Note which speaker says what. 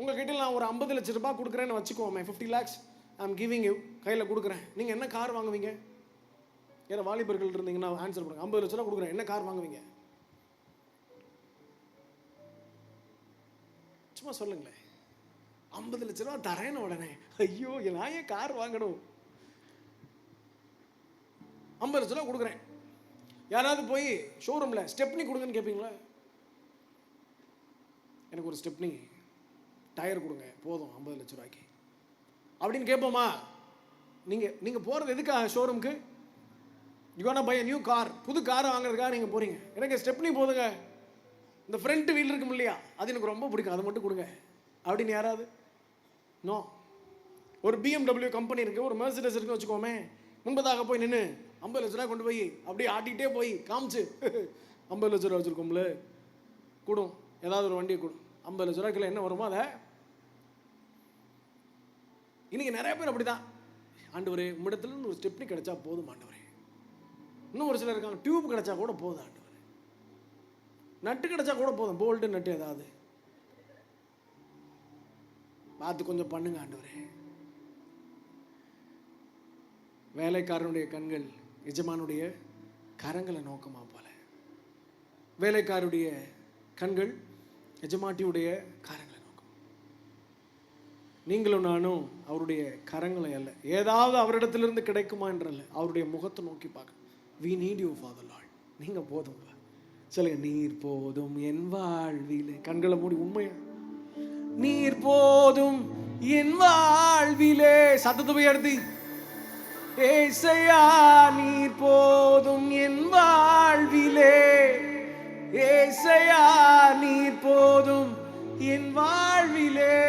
Speaker 1: உங்ககிட்ட நான் ஒரு ஐம்பது லட்ச ரூபாய் கொடுக்குறேன்னு வச்சுக்கோமே fifty lakhs I'm giving you கையில் கொடுக்குறேன். நீங்கள் என்ன கார் வாங்குவீங்க? ஏன்னா வாலிபர்கள் இருந்தீங்கன்னா ஆன்சர் பண்ணுங்க ஐம்பது லட்ச ரூபா கொடுக்குறேன். என்ன கார் வாங்குவீங்க? சும்மா சொல்லுங்களேன். ஐம்பது லட்ச ரூபா தரேன்னு உடனே ஐயோ நான் ஏன் கார் வாங்கணும்? ஐம்பது லட்ச ரூபா கொடுக்குறேன். யாராவது போய் ஷோரூமில் ஸ்டெப்னி கொடுங்கன்னு கேட்பீங்களா எனக்கு ஒரு ஸ்டெப்னி டயர் கொடுங்க. போதும் ஐம்பது லட்ச ரூபாய்க்கு. அப்படின்னு கேட்போமா? நீங்கள் நீங்கள் போகிறது எதுக்காக ஷோரூமுக்கு யூ பை நியூ கார் புது கார் வாங்குறதுக்காக நீங்கள் போகிறீங்க எனக்கு ஸ்டெப்னி போதுங்க. இந்த ஃப்ரண்ட் வீல் இருக்கும் இல்லையா? அது எனக்கு ரொம்ப பிடிக்கும். அதை மட்டும் கொடுங்க. அப்படின்னு யாராவது? நோ ஒரு பிஎம்டபிள்யூ கம்பெனி இருக்குது ஒரு மெர்சிடஸ் இருக்குன்னு வச்சுக்கோமே. முன்பதாக போய் நின்று ஐம்பது லட்ச ரூபா கொண்டு போய் அப்படியே ஆட்டிகிட்டே போய் காமிச்சு ஐம்பது லட்ச ரூபா வச்சுருக்கோம்ல. கூடும். ஏதாவது ஒரு வண்டியை கூடும். ஐம்பது லட்ச ரூபாய்க்குள்ள என்ன வருமோ அதை இன்னைக்கு நிறைய பேர் அப்படிதான். ஆண்டவர் உம்மிடத்துல ஒரு ஸ்டெப்னி கிடைச்சா போதும் ஆண்டவர். இன்னும் ஒரு சிலர் இருக்காங்க டியூப் கிடைச்சா கூட போதும் ஆண்டவர். நட்டு கிடைச்சா கூட போதும் போல்டு நட்டு ஏதாவது. பார்த்து கொஞ்சம் பண்ணுங்க ஆண்டவர். வேலைக்காரனுடைய கண்கள் எஜமானுடைய கரங்களை நோக்கமா போல. வேலைக்காருடைய கண்கள் எஜமாட்டியுடைய கரங்கள். நீங்களும் நானும் அவருடைய கரங்களை அல்ல. ஏதாவது அவரிடத்திலிருந்து கிடைக்குமா என்றல்ல. அவருடைய முகத்தை நோக்கி பார்க்க we need you father lord நீங்க போதும். சொல்லுங்க நீர் போதும் என் வாழ்விலே. கண்களை மூடி உண்மையா? நீர் போதும் என் வாழ்விலே. சத்தத்தை எடுத்து ஏசையா நீர் போதும் என் வாழ்விலே. ஏசையா நீர் போதும் என் வாழ்விலே.